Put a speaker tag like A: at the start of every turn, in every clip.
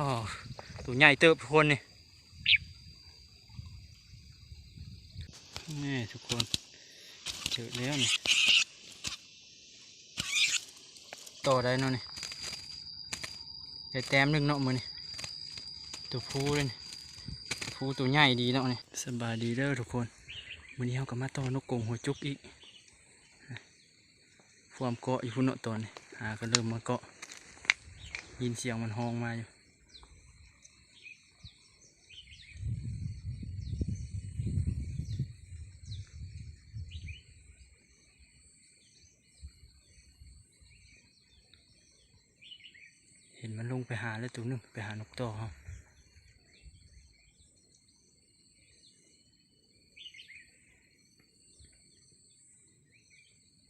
A: อตัวใหญ่เติบทุกคนนี่นี่ทุกคนเจอแล้วนี่ต่อได้เนาะนี่ได้แต้มหนึ่งเนาะมือนี่ตัวผู้เลยนี่ผู้ตัวใหญ่ดีเนาะนี่สบายดีเด้อทุกคนมือนี้เขาก็มาต่อนกกงหัวจุกอีกฟวามเกาะอยู่พุ่นเนาะตอนนี้หาก็เริ่มมาเกาะยินเสียงมันห้องมาอยู่ เห็นมันลง ไปหาแล้วตัวหนึงไปหานกต่อครับ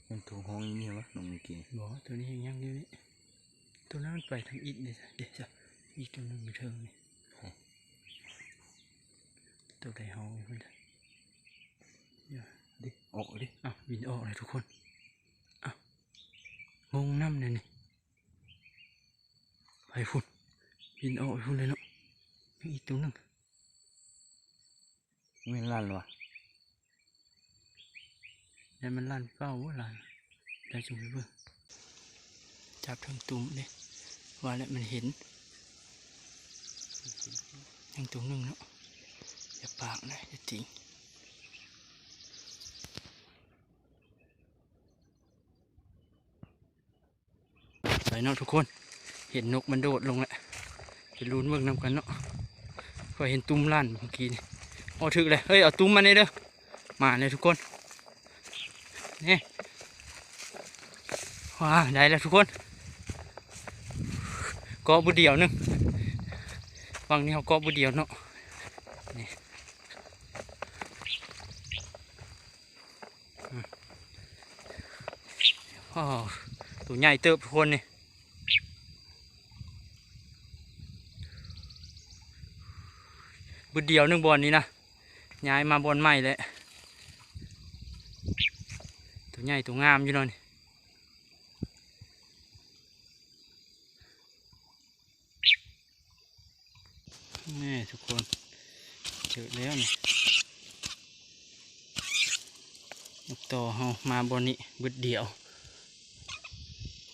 B: มันถูกห้องอย่างนี้วะน้องเมื่อกี้
A: บอกว่าตัวนี้ยังยังอยู่นี่ตัวนั้นมันไปทางอิดนี่เดี๋ยวจะอีกตัวหนึงอยู่เทิงนี่ตัวใดห้องอยู่เพิ่นน่ะ
B: ดิออกดิ
A: อ้าวบินออกเลยทุกคนอ้าวงงน้ำเลยนี่ ไปพุ่นบินออกไปพุ่นเลยเนาะยังอีกตัวหนึง
B: ไม่ลั่นวะ
A: แล้วมันลั่นเป้าว่าลั่นได้จุงไปเบิ่งจับทางตุ่มเลยว่าแล้วมันเห็นยังตัวหนึงเนาะอย่าปากนะอย่าติงไปเนาะทุกคน เห็นนกมันโดดลงแล้วไปลุ้นเบิ่งนำกันเนาะก็เห็นตุ้มลั่นเมื่อกี้นี่เอาถึกเลยเฮ้ยเอาตุ้มมาเนี่ยเด้อมาเลยทุกคนนี่ว้าได้แล้วทุกคนเกาะบุเดียวหนึงฝั่งนี้เขาเกาะบุเดียวเนาะนี่อืมอ้าวตัวใหญ่เติบทุกคนนี่ บุดเดียวหนึงบอลนี้นะย้ายมาบอลใหม่แล้วตัวใหญ่ตัวงามอยู่เนาะนี่นี่ทุกคนเจอแล้วนี่นกต่อเฮามาบนนี้บึดเดียว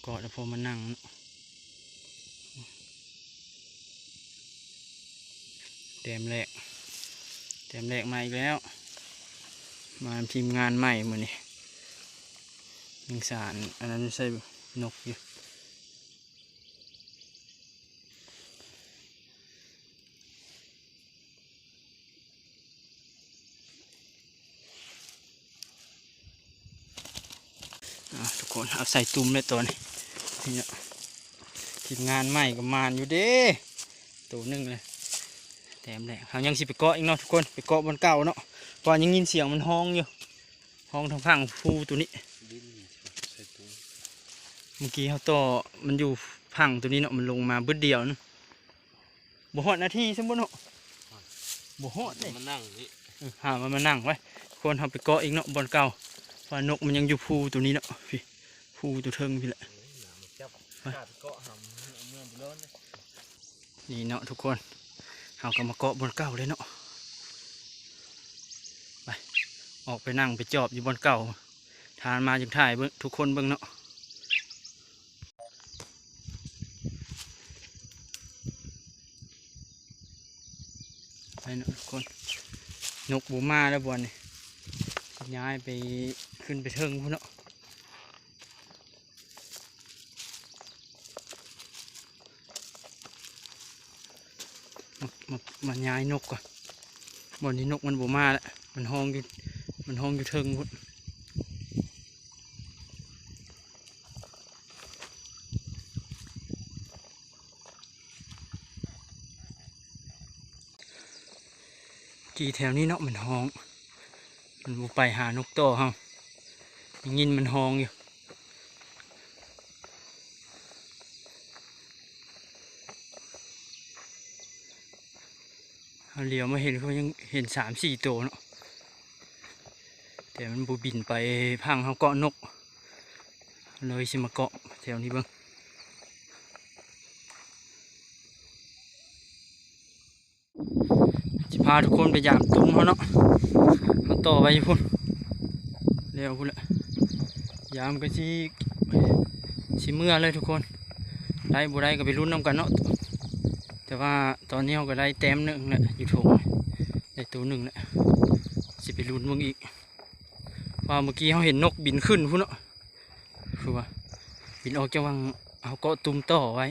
A: กอดแล้วพอมานั่งเนาะ เต็มแรกเต็มแรกมาอีกแล้ว มาทีมงานใหม่มือนี่ยิงสารอันนั้นใช่นกอยู่ทุกคนเอาใส่ตุ่มเลยตัวนี้นี่ทีมงานใหม่กับมานอยู่เด้ตัวหนึงเลย แถมแหละเขายังสิไปเกาะอีกเนาะทุกคนไปเกาะบนเก่าเนาะเพราะยังยินเสียงมันห้องอยู่ห้องทางฝั่งภูตัวนี้
B: ดินใส่ถุง
A: เมื่อกี้เขาต่อมันอยู่พังตัวนี้เนาะมันลงมาบึดเดียวนึงบ่ฮอดนาทีสมบูรณ์เนาะบ่ฮอดเลย
B: มานั่งนี่
A: เออหามันมานั่งไว้ควรทำไปเกาะอีกเนาะบอนเก่าเพราะนกมันยังอยู่ภูตัวนี้เนาะพี่ภูตัวเทิงพี่แหละ
B: หนามาจับ
A: ไป
B: ขาดเกาะหำเมื่อไปร้อนเลย
A: นี่เนาะทุกคน เอาก็มาเกาะบนเก่าเลยเนาะไปออกไปนั่งไปจอบอยู่บนเก่าทานมาจึงถ่ายเบิ่งทุกคนเบิ่งเนาะไปเนาะทุกคนนกบูมาแล้วบอลนี่ย้ายไปขึ้นไปเทิงพุ่นเนาะ มามาย้ายนกก่อนบอลนี้นกมันบูมาแล้วมันห้องอยู่มันห้องอยู่เทิงพุ่นกี่แถวนี้เนาะมันห้อง มันบูไปหานกโตเฮายังยินมันห้องอยู่ เอาเหลียวมาเห็นเขายังเห็นสามสี่ตัวเนาะแต่มันบูบินไปพังเขาเกาะนก เลยสิมาเกาะแถวนี้บิ้งจะพาทุกคนไปยามตุ้มเขาเนาะเขาต่อไปพุ่นเร็วพุ่นละยามก็สิสิเมื่อเลยทุกคนได้บ่ได้ก็ไปรุ่นน้ำกันเนาะ แต่ว่าตอนนี้เขาก็ได้แต้มหนึ่งแหละอยู่ถงได้ตัวหนึ่งแหละสิไปรุ่นมึงอีกว่าเมื่อกี้เขาเห็นนกบินขึ้นพุ่นเนาะคือว่าบินออกจากวังเอาเกาะตุ้มต่อไว้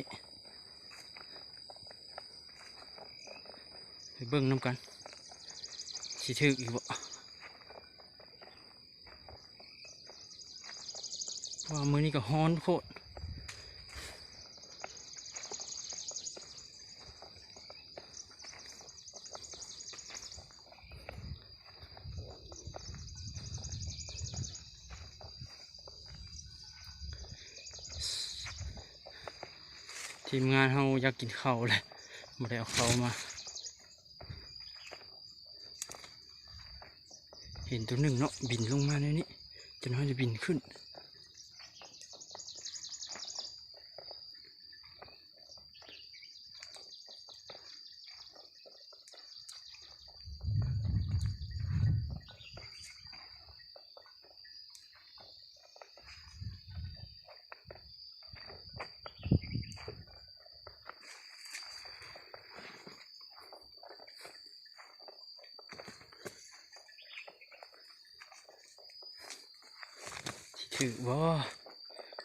A: ไปเบิ่งน้ำกันสิถึกอีกบ่ว่ามือนี้ก็ฮ้อนโคตร ทีมงานเขาอยากกินข้าวเลยมาได้เอาเขามา เห็นตัวหนึ่งเนาะบินลงมาในนี้จะน้อยจะบินขึ้น ถือว่า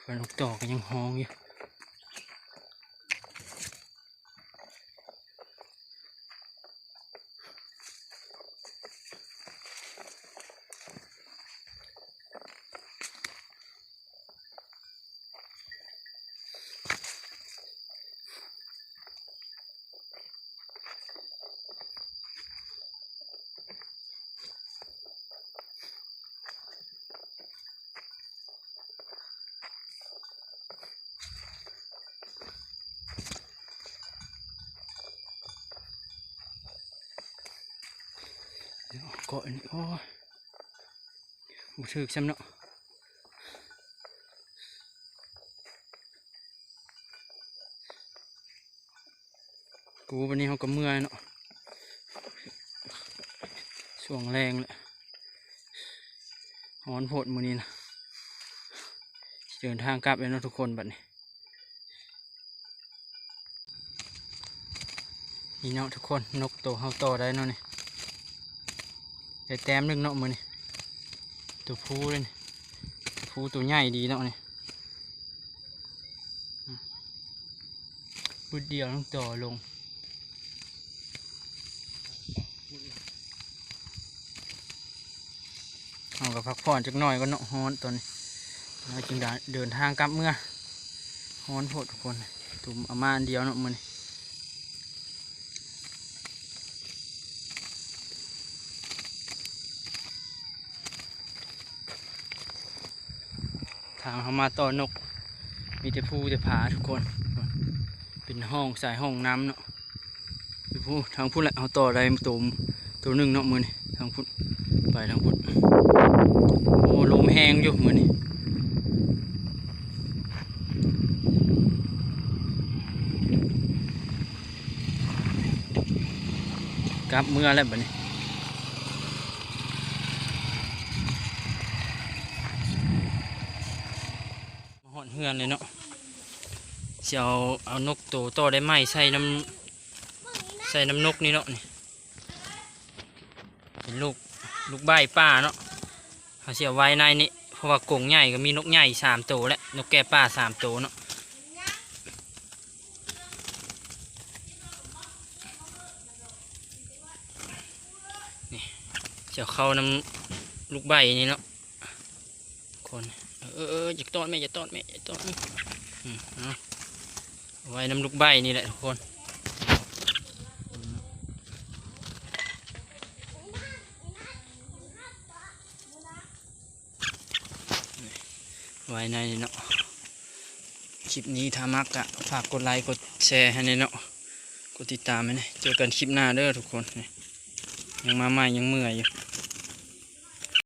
A: ฝนกต่อก็ยังห้องอยู่ เกาะอันนี้โอ้บุถือซ้ำเนาะกูวันนี้เขาก็เมื่อยเนาะช่วงแรงเลยหอนโพดมือนี้นะเดินทางกลับเลยเนาะทุกคนบัดนี้นี่เนาะทุกคนนกโตเฮาโตได้เนาะนี่ ได้แต้มหนึ่งเนาะมือนี่ตัวผู้เลยตัวผู้ตัวใหญ่ดีเนาะนี่อืมบุดเดียวต้องต่อลงเอากับพักผ่อนจักหน่อยก็เนาะฮ้อนตอนนี้เราจึงเดินทางกลับเมื่อฮ้อนโพดทุกคนตุ่มอามาอันเดียวเนาะมือนี่ ทางเขามาต่อนก มีแต่ภูแต่ผาทุกคน เป็นห้องสายห้องน้ำเนาะเป็นผู้ทางพุ่นแหละเขาต่อได้ตัวตัวหนึ่งเนาะมือนี่ทางพุ่นไปทางพุ่นโอ้ลมแห้งอยู่มือนี่กลับเมื่อแล้วบัดนี้ มาหอน เฮือนเลยเนาะเสียวเอานกตัวโตได้ไหมใส่น้ำใส่น้ำนกนี่เนาะนี่เป็นลูกลูกใบป้าเนาะเขาเสียไว้ในนี่เพราะว่ากงใหญ่ก็มีนกใหญ่สามตัวและนกแก่ป้าสามตัวเนาะนี่เสียวเข้าน้ำลูกใบนี่เนาะคน เออเอย่าตอดแม่อย่าตอดแม่อย่าตอดอืมอืมเอไว้น้ำลูกใบนี่แหละทุกคนไว้ในเนาะคลิปนี้ถ้ามักอะฝากกดไลค์กดแชร์ให้ในเนาะกดติดตามให้นะเจอกันคลิปหน้าเด้อทุกคนยังมาใหม่ยังเมื่อยอยู่